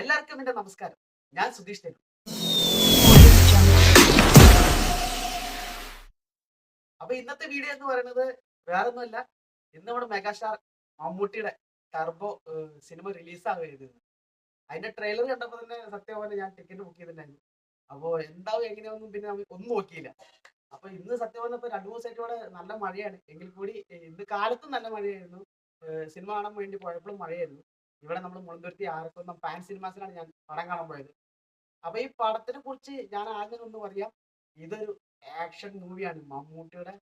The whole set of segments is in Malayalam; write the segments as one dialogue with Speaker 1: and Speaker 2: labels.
Speaker 1: എല്ലാവർക്കും എന്റെ നമസ്കാരം. ഞാൻ സുധീഷ് തരൂർ അപ്പൊ ഇന്നത്തെ വീഡിയോ എന്ന് പറയുന്നത് വേറൊന്നുമല്ല. ഇന്ന് നമ്മുടെ മെഗാസ്റ്റാർ മമ്മൂട്ടിയുടെ ടർബോ സിനിമ റിലീസ് ആവുകയായിരുന്നു അതിന്റെ ട്രെയിലർ കണ്ടപ്പോൾ തന്നെ സത്യം പോലെ ഞാൻ ടിക്കറ്റ് ബുക്ക് ചെയ്തിട്ടുണ്ടായിരുന്നു. അപ്പോ എന്താവും എങ്ങനെയാണെന്നും പിന്നെ ഒന്നും നോക്കിയില്ല. അപ്പൊ ഇന്ന് സത്യം പറഞ്ഞപ്പോ രണ്ടു മൂന്ന് ദിവസമായിട്ട് നല്ല മഴയാണ്. എങ്കിൽ കൂടി ഇന്ന് കാലത്തും നല്ല മഴയായിരുന്നു. സിനിമ കാണാൻ വേണ്ടി പോയപ്പോഴും മഴയായിരുന്നു. ഇവിടെ നമ്മൾ മുളന്തുരുത്തി ആർക്കൊന്നും പാൻ സിനിമാസിലാണ് ഞാൻ പടം കാണാൻ പോയത്. അപ്പൊ ഈ പടത്തിനെ കുറിച്ച് ഞാൻ ആദ്യം ഒന്ന് പറയാം. ഇതൊരു ആക്ഷൻ മൂവിയാണ് മമ്മൂട്ടിയുടെ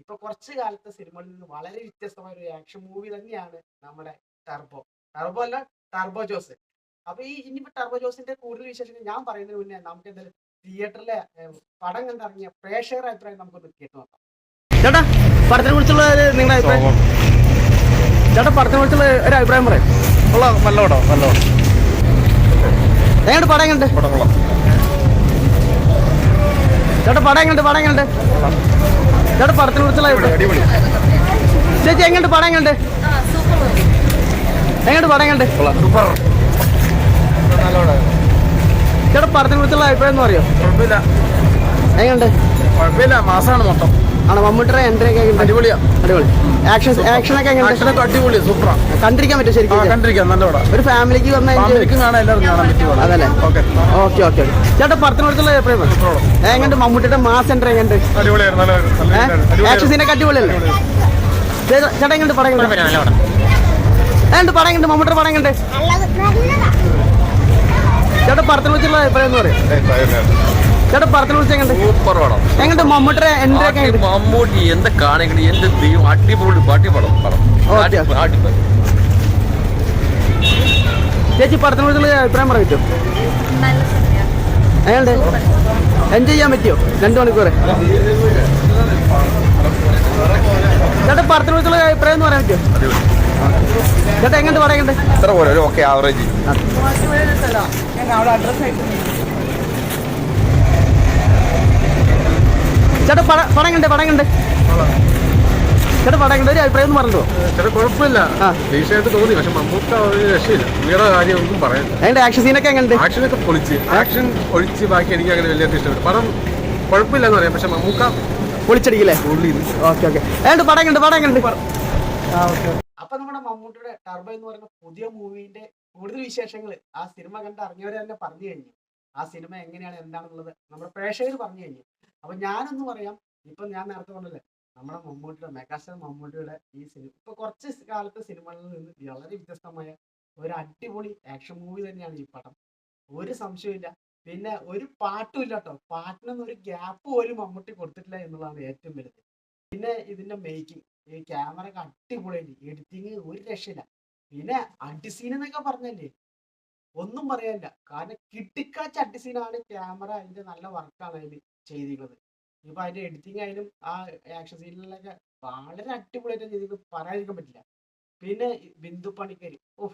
Speaker 1: ഇപ്പൊ കുറച്ച് കാലത്തെ സിനിമകളിൽ നിന്ന് വളരെ വ്യത്യസ്തമായ ഒരു ആക്ഷൻ മൂവി തന്നെയാണ് നമ്മുടെ ടർബോ. ടർബോ അല്ല ടർബോ ജോസ്. അപ്പൊ ഈ ഇനിയിപ്പോ ടർബോ ജോസിന്റെ കൂടുതൽ വിശേഷങ്ങൾ ഞാൻ പറയുന്നതിന് മുന്നേ നമുക്ക് എന്തായാലും തിയേറ്ററിലെ പടം കണ്ടിറങ്ങിയ പ്രേക്ഷകരുടെ അഭിപ്രായം നമുക്കൊന്ന് കേട്ടു നോക്കാം.
Speaker 2: ചേട്ടാ പടത്തിനെ കുറിച്ചുള്ള നിങ്ങളുടെ അഭിപ്രായം? ചേട്ടാ പടത്തിനെ കുറിച്ചുള്ള ഒരു അഭിപ്രായം പറയാം.
Speaker 3: കൊള്ളാം നല്ല പടം നല്ല പടം
Speaker 2: എങ്ങോട്ട്? പടം കണ്ട്
Speaker 3: പടം കൊള്ളാം.
Speaker 2: ചേട്ടാ പടം കണ്ട് പടം കണ്ട് ചേട്ടാ പടത്തിനെ കുറിച്ചുള്ള
Speaker 3: അടിപൊളി
Speaker 2: ചേച്ചി എങ്ങോട്ട് പടം കണ്ട് എങ്ങോട്ട് പടം കണ്ട്
Speaker 3: സൂപ്പർ. നല്ല പടം
Speaker 2: ചേട്ടാ പടത്തിനെ കുറിച്ചുള്ള അഭിപ്രായം എന്ന് പറയോ?
Speaker 3: കുഴപ്പമില്ല.
Speaker 2: എങ്ങോട്ട്?
Speaker 3: കുഴപ്പമില്ല മാസമാണ് മൊത്തം.
Speaker 2: ആണോ? മമ്മൂട്ടിയുടെ എൻട്രി ഒക്കെ എങ്ങനെയുണ്ട്?
Speaker 3: അടിപൊളിയാ.
Speaker 2: അടിപൊളി. ആക്ഷൻ ആക്ഷൻ ഒക്കെ എങ്ങനെയുണ്ട്?
Speaker 3: ആക്ഷനൊക്കെ അടിപൊളി സൂപ്പറാ.
Speaker 2: കണ്ടിരിക്കാൻ പറ്റും ശരിക്കും
Speaker 3: കണ്ടിരിക്കാം. നല്ല പടം.
Speaker 2: ഒരു ഫാമിലിക്ക് വന്ന
Speaker 3: ഫാമിലിക്കും കാണാൻ എല്ലാവർക്കും കാണാൻ പറ്റിയ പടം.
Speaker 2: അതല്ലേ
Speaker 3: ഓക്കെ.
Speaker 2: ഓക്കെ ഓക്കെ ചേട്ടാ പടത്തിനെ കുറിച്ചുള്ള അഭിപ്രായം പറ. എങ്ങനെയുണ്ട്? മമ്മൂട്ടിയുടെ മാസ് എൻട്രി എങ്ങനെയുണ്ട്? ആക്ഷൻ സീനൊക്കെ അടിപൊളിയല്ലേ? ചേട്ടാ എങ്ങോട്ട് പടം എങ്ങോട്ട് പടം. കണ്ട് മമ്മൂട്ടിയുടെ പടം കണ്ട് ചേട്ടാ പടത്തിനെ കുറിച്ചുള്ള അഭിപ്രായം എന്ന് പറയും. ചേട്ടാ എങ്ങോട്ട്
Speaker 4: സൂപ്പർ പടം.
Speaker 2: മമ്മൂട്ടിയുടെ
Speaker 4: മമ്മൂട്ടി എന്താ കാണിക്കണ? എന്റെ ദൈവം അടിപൊളി പാട്ടി പടം പടം.
Speaker 2: ചേച്ചി പടത്തിനെ കുറിച്ചുള്ള അഭിപ്രായം പറയാൻ പറ്റുമോ
Speaker 5: നല്ല സിനിമയാണ്
Speaker 2: എങ്ങനെയുണ്ട് എൻജോയ് ചെയ്യാൻ പറ്റിയോ? രണ്ട് മണിക്കൂർ ചേട്ടാ പടത്തിനെ കുറിച്ചുള്ള അഭിപ്രായം എന്ന് പറയാൻ പറ്റുമോ ചേട്ടാ എങ്ങോട്ട്
Speaker 3: പറയണ്ടേ പോലെ ഒരു ഓക്കെ ആവറേജ്
Speaker 2: ചേട്ടാ പടം പടം കണ്ട് പടം കണ്ട് ചേട്ടാ പടം കണ്ട് ഒരു അഭിപ്രായം എന്ന് പറഞ്ഞോ
Speaker 3: ചേട്ടാ കുഴപ്പമില്ല.
Speaker 2: ആ.
Speaker 3: ദേഷ്യമായിട്ട് തോന്നി. പക്ഷെ മമ്മൂക്ക ഒരു രക്ഷയില്ല. പുള്ളിയുടെ കാര്യം ഒന്നും
Speaker 2: അതിന്റെ ആക്ഷൻ സീനൊക്കെ എങ്ങനെയുണ്ട്
Speaker 3: ആക്ഷനൊക്കെ പൊളിച്ച്. ആക്ഷൻ ഒഴിച്ച് ബാക്കി എനിക്ക് അങ്ങനെ വലിയ ഇഷ്ടപ്പെട്ടു പടം കുഴപ്പമില്ല എന്ന് പറയാം. പക്ഷെ മമ്മൂക്ക
Speaker 2: പൊളിച്ചടിക്കില്ലേ? Okay okay. ഏണ്ട് പടം കണ്ട് പടം കണ്ട്
Speaker 1: അപ്പൊ നമ്മുടെ മമ്മൂട്ടിയുടെ ടർബോ എന്ന് പറയുന്ന പുതിയ മൂവിന്റെ കൂടുതൽ വിശേഷങ്ങൾ ആ സിനിമ കണ്ട് അറിഞ്ഞവരെ തന്നെ പറഞ്ഞു കഴിഞ്ഞു. ആ സിനിമ എങ്ങനെയാണ് എന്താണെന്നുള്ളത് നമ്മുടെ പ്രേക്ഷകർ പറഞ്ഞു കഴിഞ്ഞു. അപ്പൊ ഞാനൊന്ന് പറയാം. ഇപ്പൊ ഞാൻ നേരത്തെ പറഞ്ഞല്ലേ നമ്മുടെ മമ്മൂട്ടിയുടെ മെഗാസ്റ്റാർ മമ്മൂട്ടിയുടെ ഈ സിനിമ ഇപ്പൊ കുറച്ച് കാലത്തെ സിനിമകളിൽ നിന്ന് വളരെ വ്യത്യസ്തമായ ഒരു അടിപൊളി ആക്ഷൻ മൂവി തന്നെയാണ് ഈ പടം. ഒരു സംശയമില്ല പിന്നെ ഒരു പാട്ടും ഇല്ല കേട്ടോ പാട്ടിനൊന്നും ഒരു ഗ്യാപ്പ് പോലും മമ്മൂട്ടി കൊടുത്തിട്ടില്ല എന്നുള്ളതാണ് ഏറ്റവും വലുത്. പിന്നെ ഇതിന്റെ മേക്കിംഗ് ഈ ക്യാമറ ഒക്കെ അടിപൊളിയായിട്ട് എഡിറ്റിങ് ഒരു രക്ഷയില്ല. പിന്നെ അടിസീൻ എന്നൊക്കെ പറഞ്ഞല്ലേ? ഒന്നും പറയാനില്ല. കാരണം കിട്ടിക്കാച്ച അടിസീനാണ് ക്യാമറ അതിന്റെ നല്ല വർക്കാണ് അതിൽ ചെയ്തിരിക്കുന്നത് ഇപ്പൊ അതിന്റെ എഡിറ്റിംഗ് ആയാലും ആ ആക്ഷൻ സീനിലൊക്കെ വളരെ അടിപൊളിയായിട്ട് ചെയ്തിട്ട് പറയാതിരിക്കാൻ പറ്റില്ല. പിന്നെ ബിന്ദു പണിക്കരി ഓ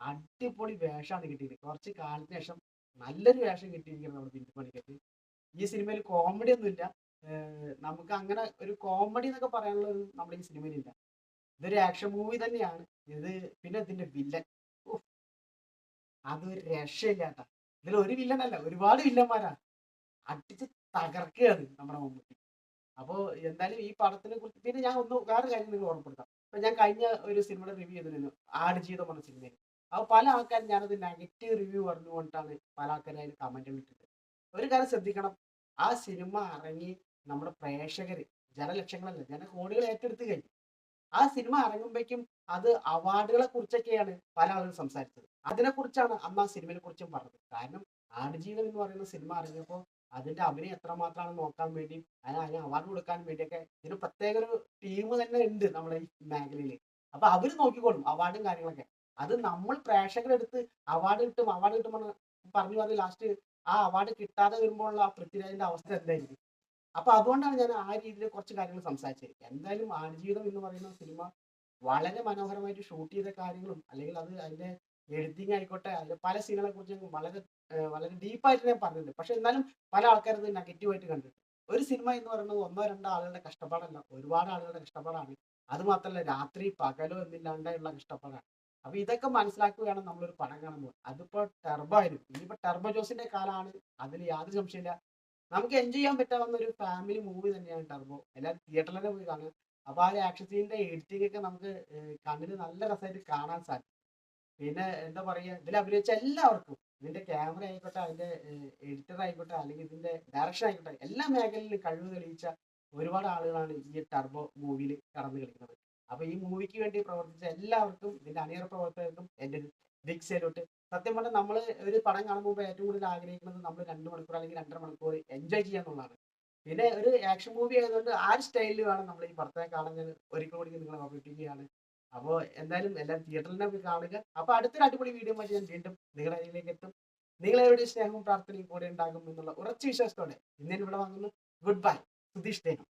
Speaker 1: അടിപൊളി വേഷമാണ് കിട്ടിയത്. കുറച്ച് കാലത്തിന് ശേഷം നല്ലൊരു വേഷം കിട്ടിയിരിക്കുന്നത് നമ്മുടെ ബിന്ദു പണിക്കരി. ഈ സിനിമയിൽ കോമഡി ഒന്നുമില്ല. നമുക്ക് അങ്ങനെ ഒരു കോമഡി എന്നൊക്കെ പറയാനുള്ള ഒരു നമ്മുടെ ഈ സിനിമയിലില്ല ഇതൊരു ആക്ഷൻ മൂവി തന്നെയാണ്. ഇത് പിന്നെ ഇതിന്റെ വില്ലൻ അതൊരു രക്ഷയില്ലാത്ത. ഇതിൽ ഒരു വില്ലൻ അല്ല ഒരുപാട് വില്ലന്മാരാ അടിച്ച് തകർക്കുകയാണ് നമ്മുടെ മമ്മൂട്ടി അപ്പോൾ എന്തായാലും ഈ പടത്തിനെ കുറിച്ച് പിന്നെ ഞാൻ ഒന്ന് വേറെ കാര്യം നിങ്ങൾ ഓർമ്മപ്പെടുത്താം. ഇപ്പൊ ഞാൻ കഴിഞ്ഞ ഒരു സിനിമയുടെ റിവ്യൂ ചെയ്തിരുന്നു. ആടുജീവിതം പറഞ്ഞ സിനിമയിൽ. അപ്പൊ പല ആൾക്കാരും ഞാനത് നെഗറ്റീവ് റിവ്യൂ പറഞ്ഞുകൊണ്ടാണ് പല ആൾക്കാരും അതിന് കമന്റ് ഇട്ടിട്ട്. ഒരു കാര്യം ശ്രദ്ധിക്കണം. ആ സിനിമ ഇറങ്ങി നമ്മുടെ പ്രേക്ഷകർ ജനലക്ഷങ്ങളല്ല ജനകോടികൾ ഏറ്റെടുത്ത് കഴിഞ്ഞു. ആ സിനിമ ഇറങ്ങുമ്പോഴേക്കും അത് അവാർഡുകളെ കുറിച്ചൊക്കെയാണ് പല ആളുകളും സംസാരിച്ചത്. അതിനെക്കുറിച്ചാണ് അന്ന് ആ സിനിമയെ കുറിച്ചും പറഞ്ഞത്. കാരണം ആടുജീവിതം എന്ന് പറയുന്ന സിനിമ ഇറങ്ങിയപ്പോൾ അതിന്റെ അഭിനയം എത്രമാത്രമാണ് നോക്കാൻ വേണ്ടി അതിന് അതിന് അവാർഡ് കൊടുക്കാൻ വേണ്ടിയൊക്കെ ഇതിന് പ്രത്യേക ഒരു ടീം തന്നെ ഉണ്ട് നമ്മുടെ ഈ മേഖലയിൽ അപ്പൊ അവർ നോക്കിക്കോളും അവാർഡും കാര്യങ്ങളൊക്കെ. അത് നമ്മൾ പ്രേക്ഷകരെടുത്ത് അവാർഡ് കിട്ടും അവാർഡ് കിട്ടും പറഞ്ഞ് പറഞ്ഞു പറഞ്ഞ് ലാസ്റ്റ് ആ അവാർഡ് കിട്ടാതെ വരുമ്പോഴുള്ള ആ പൃഥ്വിരാജിന്റെ അവസ്ഥ എന്തായിരിക്കും? അപ്പൊ അതുകൊണ്ടാണ് ഞാൻ ആ രീതിയിൽ കുറച്ച് കാര്യങ്ങൾ സംസാരിച്ചത്. എന്തായാലും ആടുജീവിതം എന്ന് പറയുന്ന സിനിമ വളരെ മനോഹരമായിട്ട് ഷൂട്ട് ചെയ്ത കാര്യങ്ങളും അല്ലെങ്കിൽ അത് അതിന്റെ എഡിറ്റിംഗ് ആയിക്കോട്ടെ അതിൽ പല സീനുകളെ കുറിച്ച് വളരെ വളരെ ഡീപ്പായിട്ട് ഞാൻ പറഞ്ഞിട്ടുണ്ട്. പക്ഷെ എന്നാലും പല ആൾക്കാരും നെഗറ്റീവായിട്ട് കണ്ടിട്ടുണ്ട്. ഒരു സിനിമ എന്ന് പറയുന്നത് ഒന്നോ രണ്ടോ ആളുകളുടെ കഷ്ടപ്പാടല്ല. ഒരുപാട് ആളുകളുടെ കഷ്ടപ്പാടാണ്. അത് മാത്രമല്ല രാത്രി പകലോ എന്നില്ലാണ്ടുള്ള കഷ്ടപ്പാടാണ്. അപ്പൊ ഇതൊക്കെ മനസ്സിലാക്കുകയാണ് നമ്മളൊരു പടം കാണുമ്പോൾ. അതിപ്പോ ടെർബോ ആയിരുന്നു. ഇനിയിപ്പോ ടെർബോ ജോസിന്റെ കാലാണ്. അതിൽ യാതൊരു സംശയമില്ല നമുക്ക് എൻജോയ് ചെയ്യാൻ പറ്റാവുന്ന ഒരു ഫാമിലി മൂവി തന്നെയാണ് ടെർബോ എല്ലാവരും തിയേറ്ററിൽ പോയി കാണുക. അപ്പൊ ആ ഒരു ആക്ഷൻ സീനിന്റെ എഡിറ്റിംഗ് ഒക്കെ നമുക്ക് കണ്ണിന് നല്ല രസമായിട്ട് കാണാൻ സാധിക്കും. പിന്നെ എന്താ പറയാ ഇതിൽ അഭിനയിച്ച എല്ലാവർക്കും ഇതിന്റെ ക്യാമറ ആയിക്കോട്ടെ അതിന്റെ എഡിറ്റർ ആയിക്കോട്ടെ അല്ലെങ്കിൽ ഇതിന്റെ ഡയറക്ഷൻ ആയിക്കോട്ടെ എല്ലാ മേഖലയിലും കഴിവ് തെളിയിച്ച ഒരുപാട് ആളുകളാണ് ഈ ടർബോ മൂവിയിൽ കടന്നു കളിക്കുന്നത്. അപ്പൊ ഈ മൂവിക്ക് വേണ്ടി പ്രവർത്തിച്ച എല്ലാവർക്കും ഇതിന്റെ അണിയറ പ്രവർത്തകർക്കും ഒരു ബിഗ് സല്യൂട്ട് സത്യം പറഞ്ഞാൽ നമ്മൾ ഒരു പടം കാണുമ്പോൾ ഏറ്റവും കൂടുതൽ ആഗ്രഹിക്കുന്നത് നമ്മൾ രണ്ട് മണിക്കൂർ അല്ലെങ്കിൽ രണ്ടര മണിക്കൂർ എൻജോയ് ചെയ്യുക എന്നുള്ളതാണ്. പിന്നെ ഒരു ആക്ഷൻ മൂവി ആയതുകൊണ്ട് ആ സ്റ്റൈലിൽ വേണം നമ്മൾ ഈ പടത്തെ കാണാൻ ഒരിക്കൽ കൂടി നിങ്ങളെ അഭ്യർത്ഥിക്കുകയാണ് അപ്പോൾ എന്തായാലും എല്ലാം തിയേറ്ററിൽ പോയി കാണുക. അപ്പോൾ അടുത്തൊരു അടിപൊളി വീഡിയോ ആയിട്ട് ഞാൻ വീണ്ടും നിങ്ങളുടെ അരിയിലേക്ക് എത്തും. നിങ്ങളെവിടെ സ്നേഹവും പ്രാർത്ഥനയും കൂടെ ഉണ്ടാകും എന്നുള്ള ഉറച്ച വിശ്വാസത്തോടെ ഇന്നലെ ഇവിടെ വാങ്ങുന്നു ഗുഡ് ബൈ സുധീഷ് ദേഹം